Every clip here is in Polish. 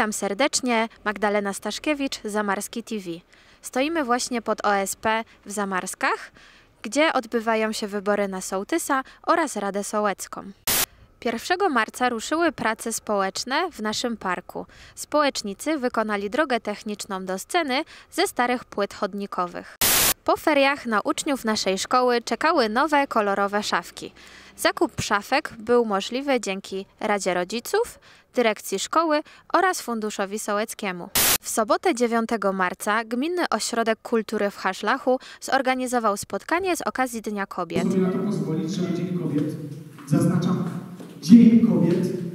Witam serdecznie, Magdalena Staszkiewicz, Zamarski TV. Stoimy właśnie pod OSP w Zamarskach, gdzie odbywają się wybory na sołtysa oraz Radę Sołecką. 1 marca ruszyły prace społeczne w naszym parku. Społecznicy wykonali drogę techniczną do sceny ze starych płyt chodnikowych. Po feriach na uczniów naszej szkoły czekały nowe, kolorowe szafki. Zakup szafek był możliwy dzięki Radzie Rodziców, Dyrekcji Szkoły oraz Funduszowi Sołeckiemu. W sobotę 9 marca Gminny Ośrodek Kultury w Haszlachu zorganizował spotkanie z okazji Dnia Kobiet. Na to pozwolić, trzeba Dzień Kobiet. Zaznaczam Dzień Kobiet.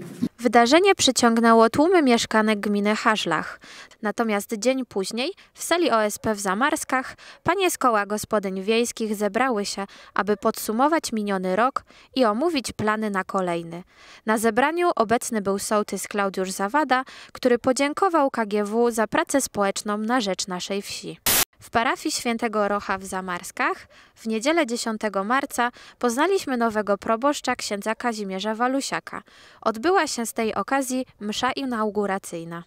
Wydarzenie przyciągnęło tłumy mieszkanek gminy Haszlach. Natomiast dzień później w sali OSP w Zamarskach panie z koła gospodyń wiejskich zebrały się, aby podsumować miniony rok i omówić plany na kolejny. Na zebraniu obecny był sołtys Klaudiusz Zawada, który podziękował KGW za pracę społeczną na rzecz naszej wsi. W parafii świętego Rocha w Zamarskach w niedzielę 10 marca poznaliśmy nowego proboszcza księdza Kazimierza Walusiaka. Odbyła się z tej okazji msza inauguracyjna.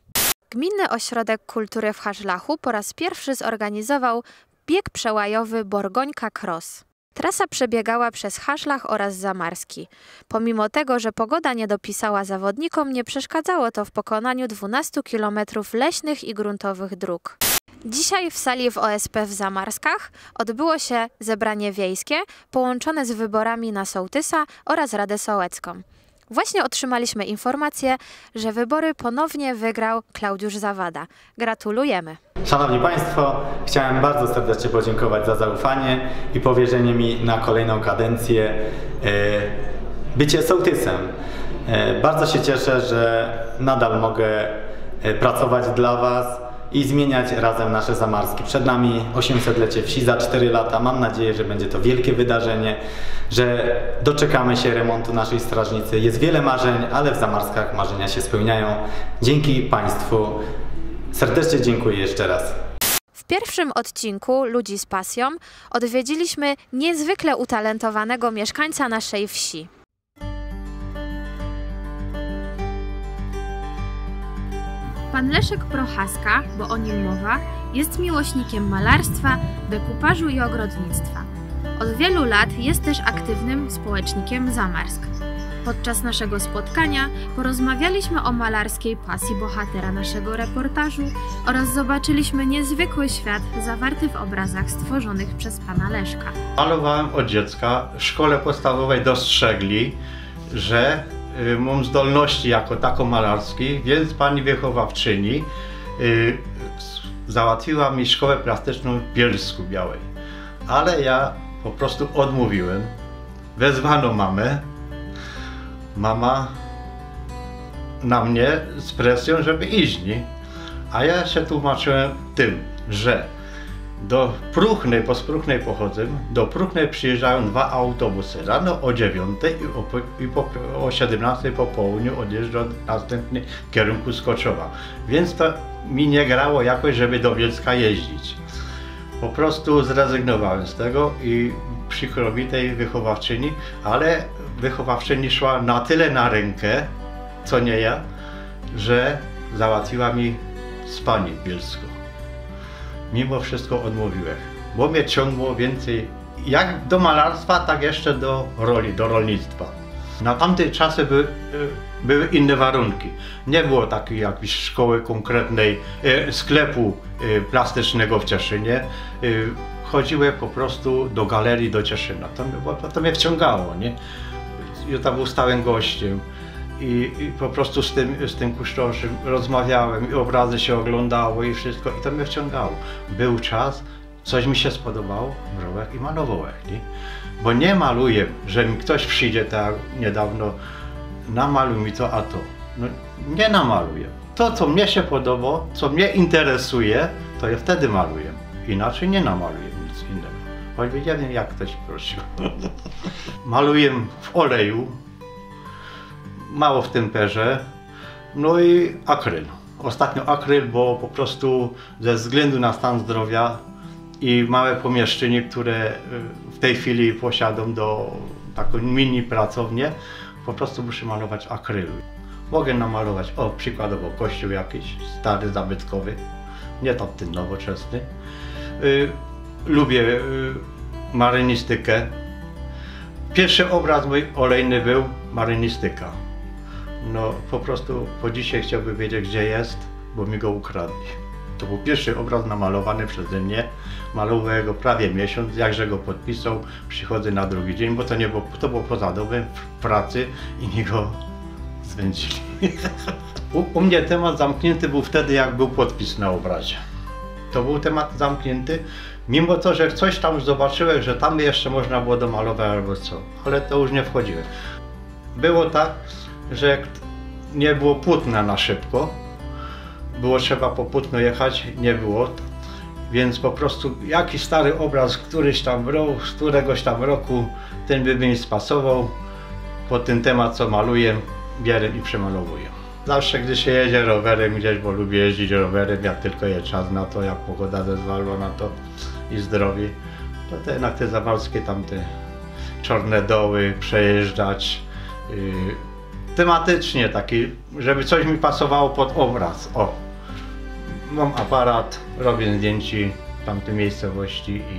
Gminny Ośrodek Kultury w Haszlachu po raz pierwszy zorganizował bieg przełajowy Borgońka Cross. Trasa przebiegała przez Haszlach oraz Zamarski. Pomimo tego, że pogoda nie dopisała zawodnikom, nie przeszkadzało to w pokonaniu 12 kilometrów leśnych i gruntowych dróg. Dzisiaj w sali w OSP w Zamarskach odbyło się zebranie wiejskie połączone z wyborami na sołtysa oraz Radę Sołecką. Właśnie otrzymaliśmy informację, że wybory ponownie wygrał Klaudiusz Zawada. Gratulujemy. Szanowni Państwo, chciałem bardzo serdecznie podziękować za zaufanie i powierzenie mi na kolejną kadencję e, bycie sołtysem. E, Bardzo się cieszę, że nadal mogę e, pracować dla Was i zmieniać razem nasze Zamarski. Przed nami 800-lecie wsi za 4 lata. Mam nadzieję, że będzie to wielkie wydarzenie, że doczekamy się remontu naszej strażnicy. Jest wiele marzeń, ale w Zamarskach marzenia się spełniają. Dzięki Państwu. Serdecznie dziękuję jeszcze raz. W pierwszym odcinku Ludzi z pasją odwiedziliśmy niezwykle utalentowanego mieszkańca naszej wsi. Pan Leszek Prochaska, bo o nim mowa, jest miłośnikiem malarstwa, dekupażu i ogrodnictwa. Od wielu lat jest też aktywnym społecznikiem Zamarsk. Podczas naszego spotkania porozmawialiśmy o malarskiej pasji bohatera naszego reportażu oraz zobaczyliśmy niezwykły świat zawarty w obrazach stworzonych przez pana Leszka. Malowałem od dziecka. W szkole podstawowej dostrzegli, że mam zdolności jako tako malarski, więc pani wychowawczyni y, załatwiła mi szkołę plastyczną w Bielsku Białej. Ale ja po prostu odmówiłem. Wezwano mamę. Mama na mnie z presją, żeby iść? A ja się tłumaczyłem tym, że do Pruchnej, bo z Pruchnej pochodzę, do Pruchnej przyjeżdżają dwa autobusy. Rano o 9 i o, i o 17 po południu odjeżdża następny w kierunku Skoczowa. Więc to mi nie grało jakoś, żeby do Bielska jeździć. Po prostu zrezygnowałem z tego i przykro mi tej wychowawczyni, ale wychowawczyni szła na tyle na rękę, co nie ja, że załatwiła mi spanie w Bielsku mimo wszystko odmówiłem, bo mnie ciągło więcej jak do malarstwa, tak jeszcze do roli, do rolnictwa. Na tamte czasy by, y, były inne warunki. Nie było takiej jakiejś szkoły konkretnej, y, sklepu y, plastycznego w Cieszynie. Chodziłem po prostu do galerii do Cieszyna. To, to mnie wciągało, nie? Ja tam był stałym gościem. I, I po prostu z tym, z tym kustoszem rozmawiałem i obrazy się oglądało i wszystko i to mnie wciągało. Był czas, coś mi się spodobało, brałem i malowałem, nie? Bo nie maluję, że mi ktoś przyjdzie tak niedawno, namaluj mi to, a to. No, nie namaluję. To, co mnie się podoba, co mnie interesuje, to ja wtedy maluję. Inaczej nie namaluję nic innego. Choćby nie wiem, jak ktoś prosił. maluję w oleju, mało w temperze, no i akryl. Ostatnio akryl, bo po prostu ze względu na stan zdrowia i małe pomieszczenie, które y, w tej chwili posiadam do taką mini pracownię, po prostu muszę malować akrylu. Mogę namalować, o przykładowo kościół jakiś, stary, zabytkowy, nie tamten nowoczesny. Y, lubię y, marynistykę. Pierwszy obraz mój olejny był marynistyka. No po prostu po dzisiaj chciałbym wiedzieć gdzie jest, bo mi go ukradli. To był pierwszy obraz namalowany przeze mnie. Malowałem go prawie miesiąc, jakże go podpisał, przychodzę na drugi dzień, bo to nie było, to było poza domem, w pracy i mi go zwędzili. U, u mnie temat zamknięty był wtedy, jak był podpis na obrazie. To był temat zamknięty, mimo to, że coś tam zobaczyłem, że tam jeszcze można było domalować albo co, ale to już nie wchodziłem. Było tak, że jak nie było płótna na szybko, było trzeba po płótno jechać, nie było, więc po prostu jakiś stary obraz któryś tam rok, z któregoś tam roku, ten by mi spasował pod ten temat, co maluję, bierę i przemalowuję. Zawsze, gdy się jedzie rowerem gdzieś, bo lubię jeździć rowerem, jak tylko jest czas na to, jak pogoda zezwala na to i zdrowie, to te, jednak te zawalskie tamte czarne doły przejeżdżać, yy, tematycznie taki, żeby coś mi pasowało pod obraz. O, mam aparat, robię zdjęci tamtej miejscowości i,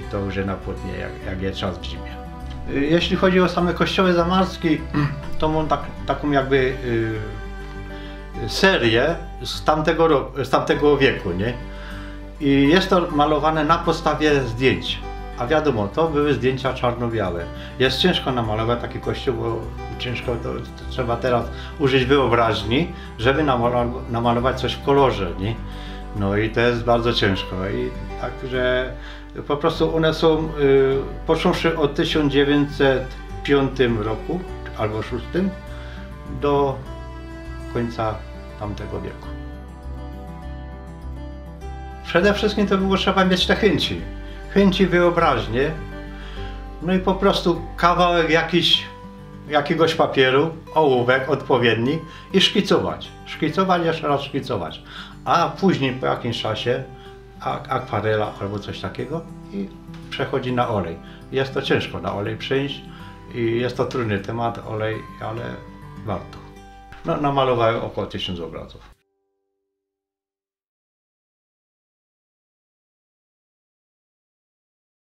i to już na płótnie, jak, jak jest czas w zimie. Y, Jeśli chodzi o same kościoły zamarskie, to mam tak, taką jakby y, serię z tamtego, z tamtego wieku, nie? I jest to malowane na podstawie zdjęć. A wiadomo, to były zdjęcia czarno-białe. Jest ciężko namalować taki kościół, bo ciężko to, to trzeba teraz użyć wyobraźni, żeby namalować, coś w kolorze, nie? No i to jest bardzo ciężko. I także po prostu one są, y, począwszy od 1905 roku albo 6 do końca tamtego wieku. Przede wszystkim to było trzeba mieć te chęci. Chęci, wyobraźnię. No i po prostu kawałek jakiś, jakiegoś papieru, ołówek odpowiedni i szkicować. Szkicować, jeszcze raz szkicować. A później po jakimś czasie ak- akwarela albo coś takiego i przechodzi na olej. Jest to ciężko na olej przejść i jest to trudny temat, olej, ale warto. No, namalowałem około 1000 obrazów.